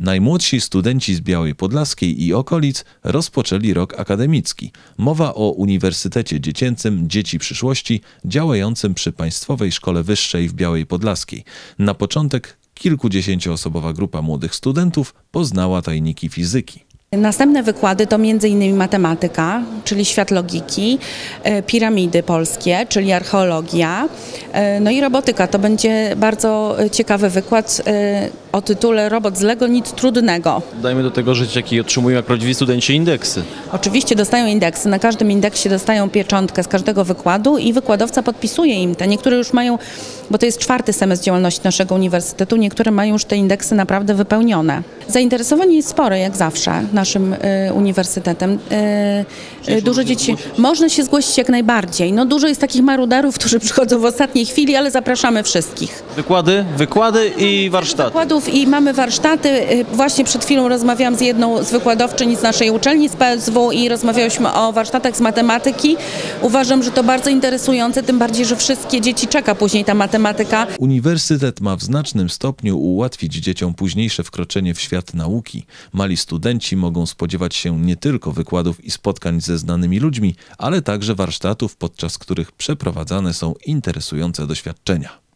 Najmłodsi studenci z Białej Podlaskiej i okolic rozpoczęli rok akademicki. Mowa o Uniwersytecie Dziecięcym Dzieci Przyszłości działającym przy Państwowej Szkole Wyższej w Białej Podlaskiej. Na początek kilkudziesięcioosobowa grupa młodych studentów poznała tajniki fizyki. Następne wykłady to m.in. matematyka, czyli świat logiki, e, piramidy polskie, czyli archeologia, e, no i robotyka. To będzie bardzo ciekawy wykład e, o tytule Robot z Lego nic trudnego. Dajmy do tego żyć, jaki otrzymują jak prawdziwi studenci indeksy. Oczywiście dostają indeksy, na każdym indeksie dostają pieczątkę z każdego wykładu i wykładowca podpisuje im te. Niektóre już mają, bo to jest czwarty semestr działalności naszego uniwersytetu, niektóre mają już te indeksy naprawdę wypełnione. Zainteresowanie jest spore, jak zawsze, naszym y, uniwersytetem. Y, y, dużo dzieci, można się zgłosić jak najbardziej. No dużo jest takich maruderów, którzy przychodzą w ostatniej chwili, ale zapraszamy wszystkich. Wykłady, wykłady i warsztaty. I mamy warsztaty. Y, Właśnie przed chwilą rozmawiałam z jedną z wykładowczyń z naszej uczelni, z PSW i rozmawiałyśmy o warsztatach z matematyki. Uważam, że to bardzo interesujące, tym bardziej, że wszystkie dzieci czeka później ta matematyka. Uniwersytet ma w znacznym stopniu ułatwić dzieciom późniejsze wkroczenie w świat nauki. Mali studenci mogą spodziewać się nie tylko wykładów i spotkań ze znanymi ludźmi, ale także warsztatów, podczas których przeprowadzane są interesujące doświadczenia.